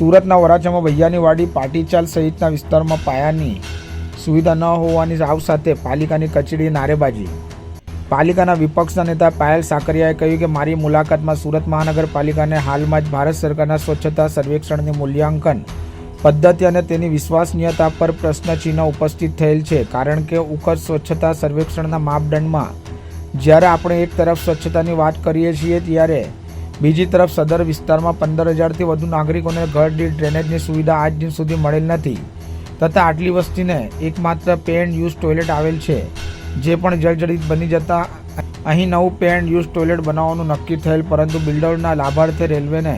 સુરતના વરાછામાં ભૈયાની વાડી પાટીચાલ સહિતના વિસ્તારમાં પાયાની સુવિધા ન હોવાની આવ સાથે પાલિકાની કચેરી નારેબાજી. પાલિકાના વિપક્ષના નેતા પાયલ સાકરિયાએ કહ્યું કે મારી મુલાકાતમાં સુરત મહાનગરપાલિકાને હાલમાં જ ભારત સરકારના સ્વચ્છતા સર્વેક્ષણની મૂલ્યાંકન પદ્ધતિ અને તેની વિશ્વસનીયતા પર પ્રશ્નચિહ્ન ઉપસ્થિત થયેલ છે. કારણ કે ઉકર સ્વચ્છતા સર્વેક્ષણના માપદંડમાં જ્યારે આપણે એક તરફ સ્વચ્છતાની વાત કરીએ છીએ ત્યારે બીજી તરફ સદર વિસ્તારમાં પંદર હજારથી વધુ નાગરિકોને ઘર દીઠ ડ્રેનેજની સુવિધા આજ દિન સુધી મળેલ નથી. તથા આટલી વસ્તીને એકમાત્ર પેન્ડ યુઝ ટોયલેટ આવેલ છે, જે પણ જર્જરિત બની જતા અહીં નવું પેન્ડ યુઝ ટોયલેટ બનાવવાનું નક્કી થયેલ, પરંતુ બિલ્ડરના લાભાર્થે રેલવેને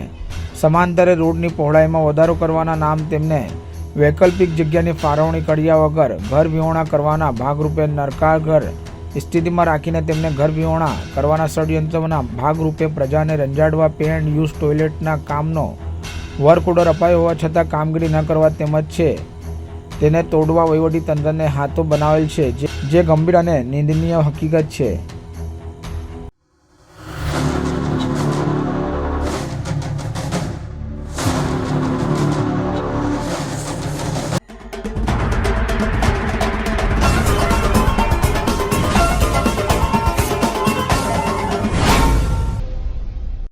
સમાંતરે રોડની પહોળાઈમાં વધારો કરવાના નામ તેમને વૈકલ્પિક જગ્યાની ફાળવણી કર્યા વગર ઘર વિહોણા કરવાના ભાગરૂપે નરકાર ઘર સ્થિતિમાં રાખીને તેમને ઘર વિહોણા કરવાના ષડયંત્રના ભાગરૂપે પ્રજાને રંજાડવા પે યુઝ ટોયલેટના કામનો વર્ક ઓર્ડર અપાયો હોવા છતાં કામગીરી ન કરવા તેમજ છે તેને તોડવા વહીવટી તંત્રને હાથો બનાવેલ છે જે ગંભીર અને નિંદનીય હકીકત છે.